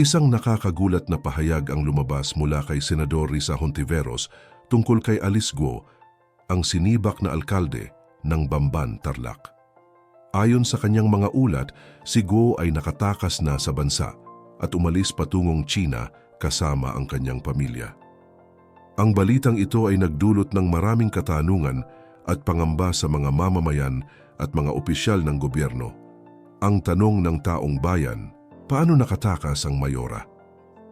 Isang nakakagulat na pahayag ang lumabas mula kay Senador Risa Hontiveros tungkol kay Alice Guo, ang sinibak na alkalde ng Bamban, Tarlac. Ayon sa kanyang mga ulat, si Guo ay nakatakas na sa bansa at umalis patungong China kasama ang kanyang pamilya. Ang balitang ito ay nagdulot ng maraming katanungan at pangamba sa mga mamamayan at mga opisyal ng gobyerno. Ang tanong ng taong bayan, paano nakatakas ang mayora?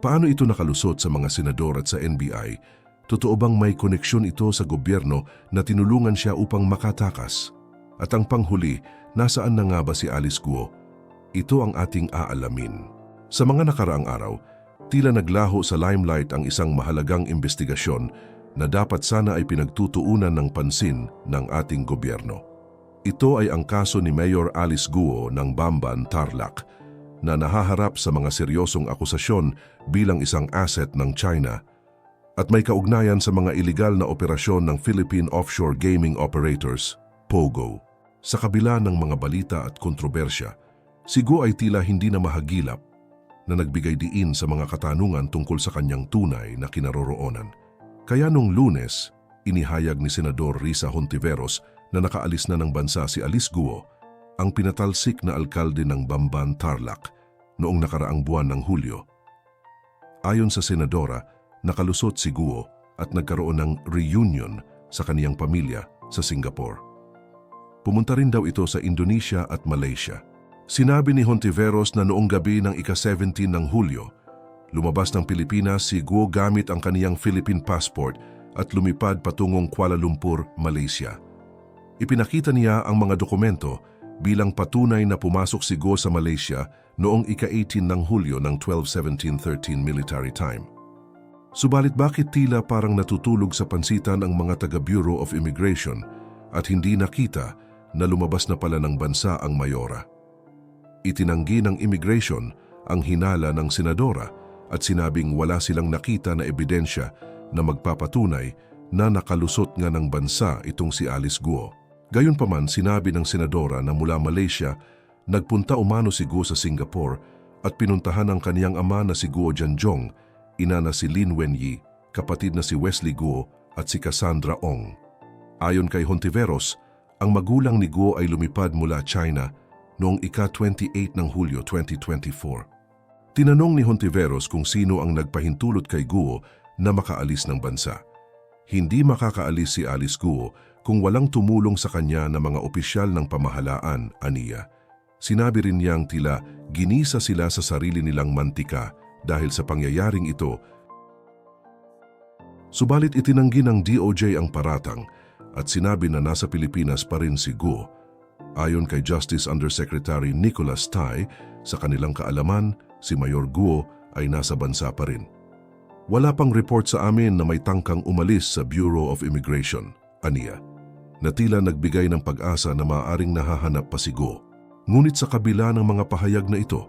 Paano ito nakalusot sa mga senador at sa NBI? Totoo bang may koneksyon ito sa gobyerno na tinulungan siya upang makatakas? At ang panghuli, nasaan na nga ba si Alice Guo? Ito ang ating aalamin. Sa mga nakaraang araw, tila naglaho sa limelight ang isang mahalagang investigasyon na dapat sana ay pinagtutuunan ng pansin ng ating gobyerno. Ito ay ang kaso ni Mayor Alice Guo ng Bamban, Tarlac, na nahaharap sa mga seryosong akusasyon bilang isang asset ng China at may kaugnayan sa mga iligal na operasyon ng Philippine Offshore Gaming Operators, POGO. Sa kabila ng mga balita at kontrobersya, si Guo ay tila hindi na mahagilap na nagbigay diin sa mga katanungan tungkol sa kanyang tunay na kinaroroonan. Kaya nung lunes, inihayag ni Senador Risa Hontiveros na nakaalis na ng bansa si Alice Guo, ang pinatalsik na alkalde ng Bamban Tarlac noong nakaraang buwan ng Hulyo. Ayon sa Senadora, nakalusot si Guo at nagkaroon ng reunion sa kaniyang pamilya sa Singapore. Pumunta rin daw ito sa Indonesia at Malaysia. Sinabi ni Hontiveros na noong gabi ng ika-17 ng Hulyo, lumabas ng Pilipinas si Guo gamit ang kaniyang Philippine passport at lumipad patungong Kuala Lumpur, Malaysia. Ipinakita niya ang mga dokumento bilang patunay na pumasok si Guo sa Malaysia noong ika-18 ng Hulyo ng 12-17-13 military time. Subalit bakit tila parang natutulog sa pansitan ang mga taga Bureau of Immigration at hindi nakita na lumabas na pala ng bansa ang Mayora? Itinanggi ng immigration ang hinala ng senadora at sinabing wala silang nakita na ebidensya na magpapatunay na nakalusot nga ng bansa itong si Alice Guo. Gayunpaman sinabi ng senadora na mula Malaysia, nagpunta umano si Guo sa Singapore at pinuntahan ang kaniyang ama na si Guo Janjong, ina na si Lin Wenyi, kapatid na si Wesley Guo at si Cassandra Ong. Ayon kay Hontiveros, ang magulang ni Guo ay lumipad mula China noong ika-28 ng Hulyo 2024. Tinanong ni Hontiveros kung sino ang nagpahintulot kay Guo na makaalis ng bansa. Hindi makakaalis si Alice Guo kung walang tumulong sa kanya na mga opisyal ng pamahalaan, aniya. Sinabi rin niyang tila ginisa sila sa sarili nilang mantika dahil sa pangyayaring ito. Subalit itinanggi ng DOJ ang paratang at sinabi na nasa Pilipinas pa rin si Guo Ayon kay Justice Undersecretary Nicholas Tai, sa kanilang kaalaman, si Mayor Guo ay nasa bansa pa rin. Wala pang report sa amin na may tangkang umalis sa Bureau of Immigration, aniya, na tila nagbigay ng pag-asa na maaaring nahahanap pa si Guo. Ngunit sa kabila ng mga pahayag na ito,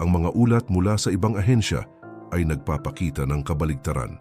ang mga ulat mula sa ibang ahensya ay nagpapakita ng kabaligtaran.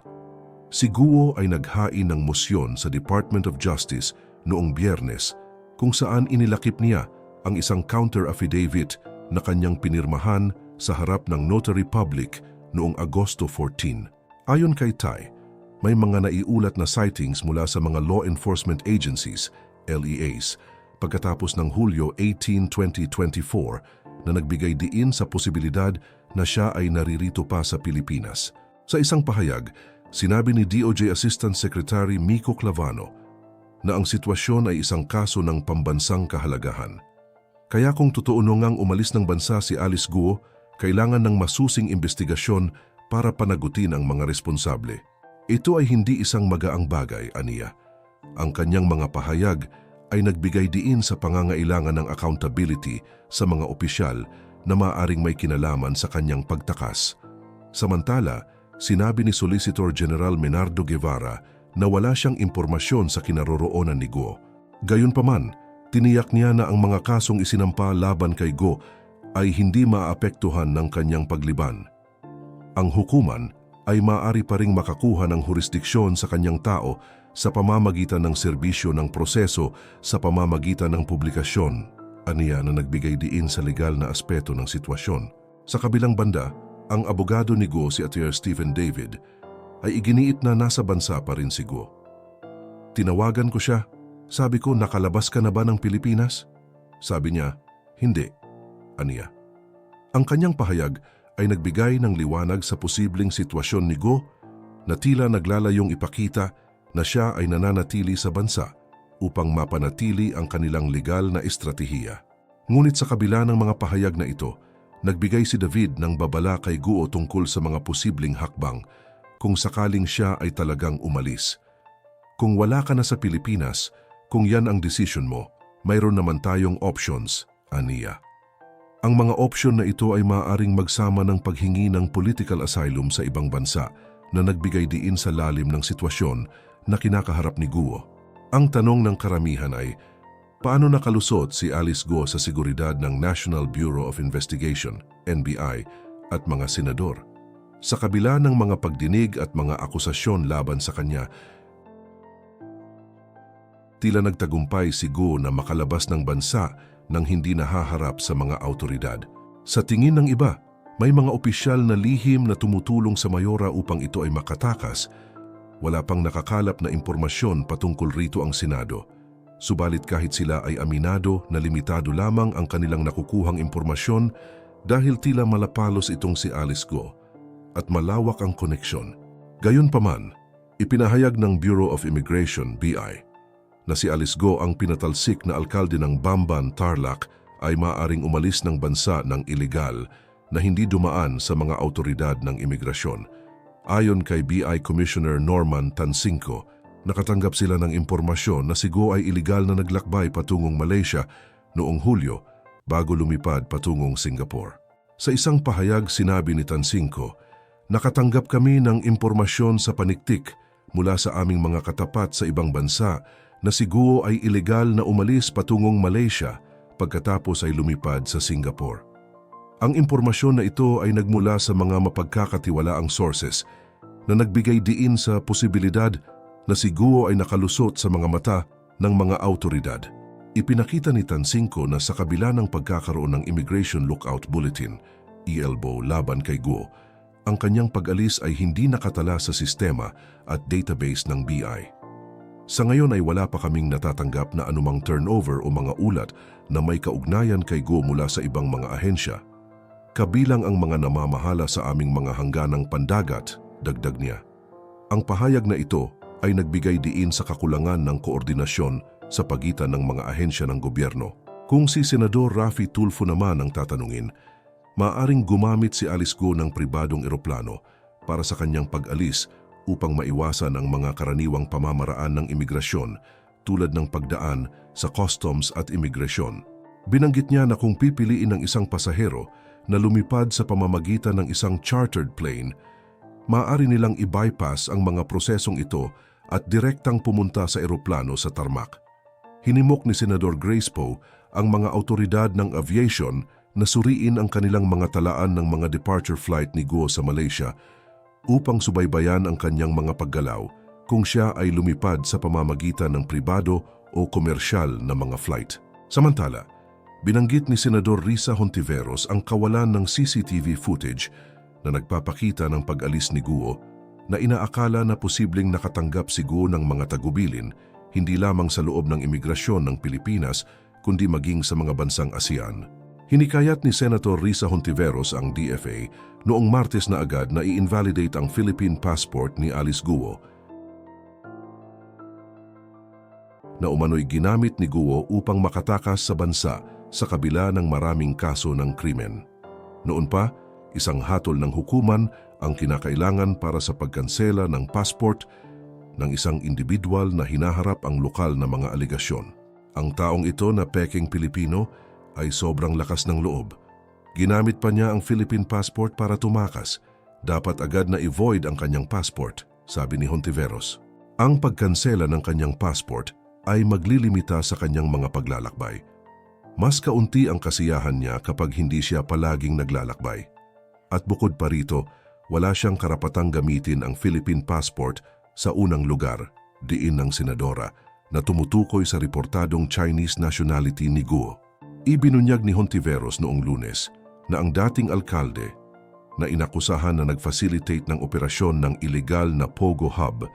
Si Guo ay naghain ng musyon sa Department of Justice noong biyernes kung saan inilakip niya ang isang counter affidavit na kanyang pinirmahan sa harap ng notary public noong Agosto 14. Ayon kay Tai, may mga naiulat na sightings mula sa mga law enforcement agencies, LEAs, pagkatapos ng Hulyo 18, 2024 na nagbigay diin sa posibilidad na siya ay naririto pa sa Pilipinas. Sa isang pahayag, sinabi ni DOJ Assistant Secretary Miko Clavano na ang sitwasyon ay isang kaso ng pambansang kahalagahan. Kaya kung totoo ngang umalis ng bansa si Alice Guo, kailangan ng masusing investigasyon para panagutin ang mga responsable. Ito ay hindi isang magaang bagay, aniya. Ang kanyang mga pahayag ay nagbigay diin sa pangangailangan ng accountability sa mga opisyal na maaring may kinalaman sa kanyang pagtakas. Samantala, sinabi ni Solicitor General Menardo Guevara na wala siyang impormasyon sa kinaroroonan ni Go. Gayunpaman, tiniyak niya na ang mga kasong isinampa laban kay Go ay hindi maapektuhan ng kanyang pagliban. Ang hukuman ay maaari pa ring makakuha ng jurisdiksyon sa kanyang tao sa pamamagitan ng serbisyo ng proseso sa pamamagitan ng publikasyon, aniya na nagbigay diin sa legal na aspeto ng sitwasyon. Sa kabilang banda, ang abogado ni Guo si Attorney Stephen David ay iginiit na nasa bansa pa rin si Guo. Tinawagan ko siya. Sabi ko, nakalabas ka na ba ng Pilipinas? Sabi niya, hindi. Aniya. Ang kanyang pahayag ay nagbigay ng liwanag sa posibleng sitwasyon ni Go na tila naglalayong ipakita na siya ay nananatili sa bansa upang mapanatili ang kanilang legal na estratehiya. Ngunit sa kabila ng mga pahayag na ito, nagbigay si David ng babala kay Guo tungkol sa mga posibleng hakbang kung sakaling siya ay talagang umalis. Kung wala ka na sa Pilipinas, kung yan ang desisyon mo, mayroon naman tayong options, aniya. Ang mga opsyon na ito ay maaaring magsama ng paghingi ng political asylum sa ibang bansa na nagbigay diin sa lalim ng sitwasyon na kinakaharap ni Guo. Ang tanong ng karamihan ay, paano nakalusot si Alice Guo sa seguridad ng National Bureau of Investigation, NBI, at mga senador? Sa kabila ng mga pagdinig at mga akusasyon laban sa kanya, tila nagtagumpay si Guo na makalabas ng bansa nang hindi nahaharap sa mga autoridad. Sa tingin ng iba, may mga opisyal na lihim na tumutulong sa mayora upang ito ay makatakas. Wala pang nakakalap na impormasyon patungkol rito ang Senado. Subalit kahit sila ay aminado na limitado lamang ang kanilang nakukuhang impormasyon dahil tila malapalos itong si Alice Go at malawak ang koneksyon. Gayunpaman, ipinahayag ng Bureau of Immigration, BI, na si Alice Go ang pinatalsik na alkalde ng Bamban, Tarlac ay maaring umalis ng bansa ng ilegal na hindi dumaan sa mga autoridad ng imigrasyon. Ayon kay BI Commissioner Norman Tansinko, nakatanggap sila ng impormasyon na si Go ay ilegal na naglakbay patungong Malaysia noong Hulyo bago lumipad patungong Singapore. Sa isang pahayag sinabi ni Tansinko, nakatanggap kami ng impormasyon sa paniktik mula sa aming mga katapat sa ibang bansa na si Guo ay ilegal na umalis patungong Malaysia pagkatapos ay lumipad sa Singapore. Ang impormasyon na ito ay nagmula sa mga mapagkakatiwalaang sources na nagbigay diin sa posibilidad na si Guo ay nakalusot sa mga mata ng mga autoridad. Ipinakita ni Tansingko na sa kabila ng pagkakaroon ng Immigration Lookout Bulletin, ELBO, laban kay Guo, ang kanyang pag-alis ay hindi nakatala sa sistema at database ng BI. Sa ngayon ay wala pa kaming natatanggap na anumang turnover o mga ulat na may kaugnayan kay Go mula sa ibang mga ahensya. Kabilang ang mga namamahala sa aming mga hangganang pandagat, dagdag niya. Ang pahayag na ito ay nagbigay diin sa kakulangan ng koordinasyon sa pagitan ng mga ahensya ng gobyerno. Kung si Senador Rafi Tulfo naman ang tatanungin, maaring gumamit si Alice Go ng pribadong eroplano para sa kanyang pag-alis upang maiwasan ang mga karaniwang pamamaraan ng imigrasyon tulad ng pagdaan sa customs at imigrasyon. Binanggit niya na kung pipiliin ng isang pasahero na lumipad sa pamamagitan ng isang chartered plane, maaari nilang i-bypass ang mga prosesong ito at direktang pumunta sa eroplano sa tarmac. Hinimok ni Senador Grace Poe ang mga autoridad ng aviation na suriin ang kanilang mga talaan ng mga departure flight ni Guo sa Malaysia upang subaybayan ang kanyang mga paggalaw kung siya ay lumipad sa pamamagitan ng pribado o komersyal na mga flight. Samantala, binanggit ni Senador Risa Hontiveros ang kawalan ng CCTV footage na nagpapakita ng pag-alis ni Guo na inaakala na posibleng nakatanggap si Guo ng mga tagubilin hindi lamang sa loob ng imigrasyon ng Pilipinas kundi maging sa mga bansang ASEAN. Hinikayat ni Senator Risa Hontiveros ang DFA noong Martes na agad na i-invalidate ang Philippine passport ni Alice Guo na umano'y ginamit ni Guo upang makatakas sa bansa sa kabila ng maraming kaso ng krimen. Noon pa, isang hatol ng hukuman ang kinakailangan para sa pagkansela ng passport ng isang individual na hinaharap ang lokal na mga aligasyon. Ang taong ito na peking Pilipino ay sobrang lakas ng loob. Ginamit pa niya ang Philippine passport para tumakas. Dapat agad na i-void ang kanyang passport, sabi ni Hontiveros. Ang pagkansela ng kanyang passport ay maglilimita sa kanyang mga paglalakbay. Mas kaunti ang kasiyahan niya kapag hindi siya palaging naglalakbay. At bukod pa rito, wala siyang karapatang gamitin ang Philippine passport sa unang lugar, diin ng senadora, na tumutukoy sa reportadong Chinese nationality ni Guo. Ibinunyag ni Hontiveros noong lunes na ang dating alkalde na inakusahan na nag-facilitate ng operasyon ng illegal na Pogo Hub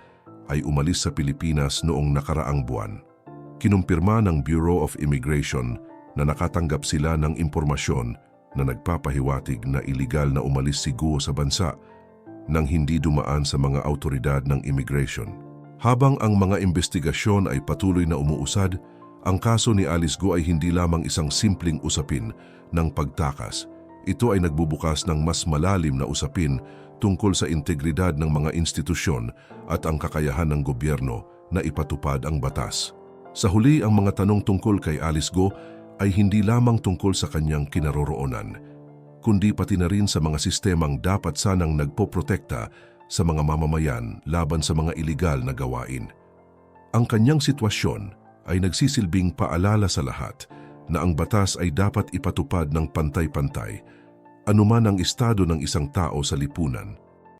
ay umalis sa Pilipinas noong nakaraang buwan. Kinumpirma ng Bureau of Immigration na nakatanggap sila ng impormasyon na nagpapahiwatig na iligal na umalis si Guo sa bansa nang hindi dumaan sa mga autoridad ng immigration. Habang ang mga investigasyon ay patuloy na umuusad, ang kaso ni Alice Go ay hindi lamang isang simpleng usapin ng pagtakas. Ito ay nagbubukas ng mas malalim na usapin tungkol sa integridad ng mga institusyon at ang kakayahan ng gobyerno na ipatupad ang batas. Sa huli, ang mga tanong tungkol kay Alice Go ay hindi lamang tungkol sa kanyang kinaroroonan, kundi pati na rin sa mga sistemang dapat sanang nagpoprotekta sa mga mamamayan laban sa mga iligal na gawain. Ang kanyang sitwasyon ay nagsisilbing paalala sa lahat na ang batas ay dapat ipatupad ng pantay-pantay, anuman ang estado ng isang tao sa lipunan.